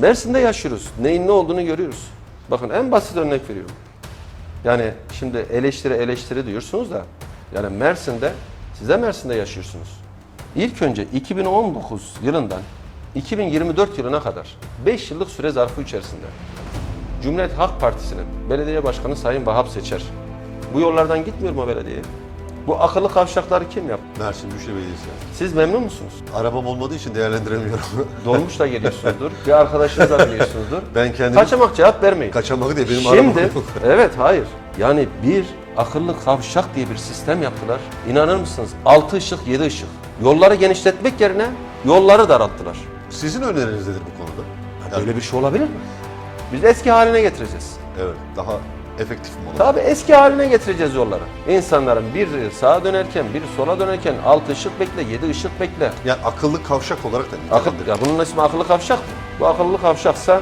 Mersin'de yaşıyoruz. Neyin ne olduğunu görüyoruz. Bakın en basit örnek veriyorum. Yani şimdi eleştiri eleştiri diyorsunuz da yani Mersin'de size Mersin'de yaşıyorsunuz. İlk önce 2019 yılından 2024 yılına kadar 5 yıllık süre zarfı içerisinde Cumhuriyet Halk Partisi'nin belediye başkanı Sayın Vahap Seçer bu yollardan gitmiyor mu belediye? Bu akıllı kavşakları kim yaptı? Mersin Büyükşehir Belediyesi. Siz memnun musunuz? Arabam olmadığı için değerlendiremiyorum. Dolmuşla geliyorsunuzdur. Bir arkadaşınızla geliyorsunuzdur. ben kendim Kaçamak cevap vermeyin. kaçamak değil benim Şimdi, arabam evet hayır. Yani bir akıllı kavşak diye bir sistem yaptılar. İnanır mısınız? 6 ışık, 7 ışık. Yolları genişletmek yerine yolları daralttılar. Sizin öneriniz nedir bu konuda? Yani, Böyle bir şey olabilir mi? Biz eski haline getireceğiz. Evet, daha efektif mi olur? Tabii eski haline getireceğiz yolları. İnsanların biri sağa dönerken, biri sola dönerken 6 ışık bekle, 7 ışık bekle. Yani akıllı kavşak olarak da Akıl, nitelendirelim. ya bunun ismi akıllı kavşak mı? Bu akıllı kavşaksa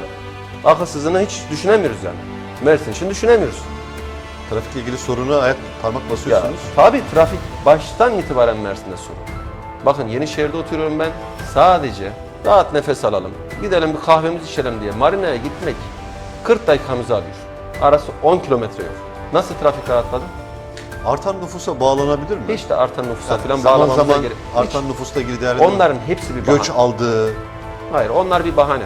akılsızını hiç düşünemiyoruz yani. Mersin için düşünemiyoruz. Trafikle ilgili soruna ayak parmak Ya, basıyorsunuz. tabii trafik baştan itibaren Mersin'de sorun. Bakın Yenişehir'de oturuyorum ben. Sadece rahat nefes alalım. Gidelim bir kahvemizi içelim diye marinaya gitmek 40 dakikamızı alıyor. Arası 10 kilometre yol. Nasıl trafik rahatladı? Artan nüfusa bağlanabilir mi? Hiç de artan nüfusa Yani falan zaman bağlamamıza zaman gerek artan nüfusla ilgili değerlendirme. Onların hepsi bir bahane. göç aldığı, Hayır onlar bir bahane.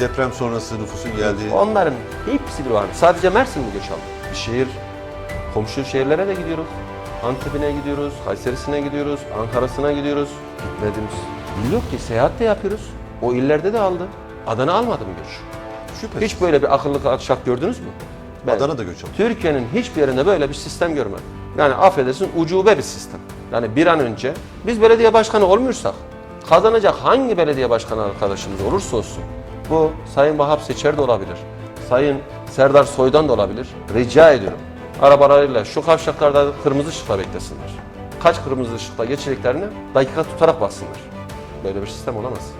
deprem sonrası nüfusun geldiği. Onların hepsi bir bahane. Sadece Mersin mi göç aldı? Bir şehir, komşu şehirlere de gidiyoruz. Antep'ine gidiyoruz, Kayseri'sine gidiyoruz, Ankara'sına gidiyoruz. Gitmediğimiz yok ki seyahat de yapıyoruz. O illerde de aldı. Adana almadı mı göç? Şüphesiz. Hiç böyle bir akıllı kavşak gördünüz mü? Ben Adana'da göç aldı. Türkiye'nin hiçbir yerinde böyle bir sistem görmedim. Yani affedersin ucube bir sistem. Yani bir an önce biz belediye başkanı olmuyorsak kazanacak hangi belediye başkanı arkadaşımız olursa olsun bu Sayın Vahap Seçer de olabilir. Sayın Serdar Soy'dan da olabilir. Rica ediyorum. Arabalarıyla şu kavşaklarda kırmızı ışıkla beklesinler. Kaç kırmızı ışıkla geçeceklerini dakika tutarak baksınlar. Böyle bir sistem olamaz.